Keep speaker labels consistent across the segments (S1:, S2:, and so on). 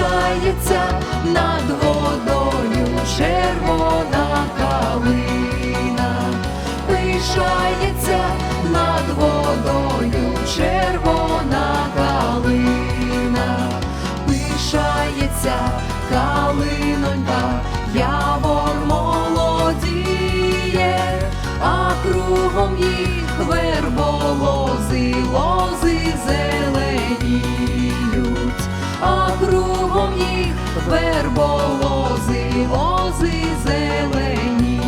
S1: пишається над водою червона калина, пишається над водою червона калина, пишається калинонька, явор молодіє, а кругом їх верболози, лози зеленіють, а кругом їх верболози, лози зеленіють,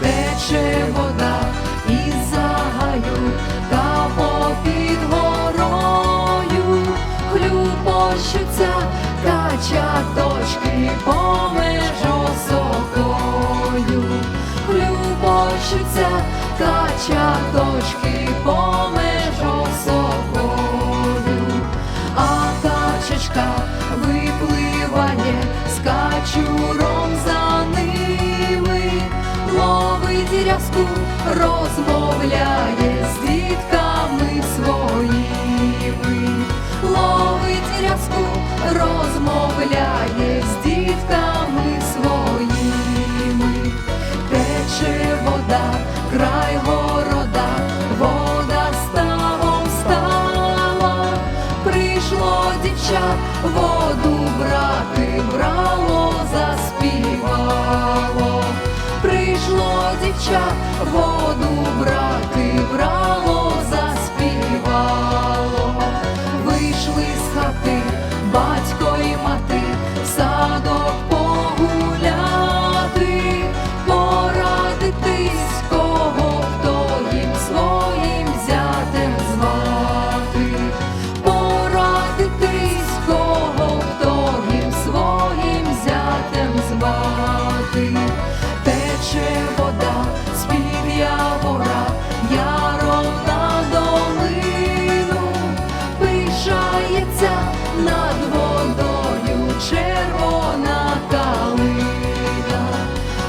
S1: тече вода із загаю та попід горою, хлюпощуться качаточки помеж осокою, хлюпощуться качаточки помеж осокою, качуром за ними, ловить рязку, розмовляє з дітками прийшло дівча, воду брати, брало, заспівало, прийшло дівча, воду брати, брало, над водою червона калина,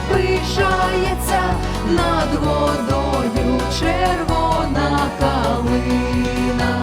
S1: пишається над водою червона калина.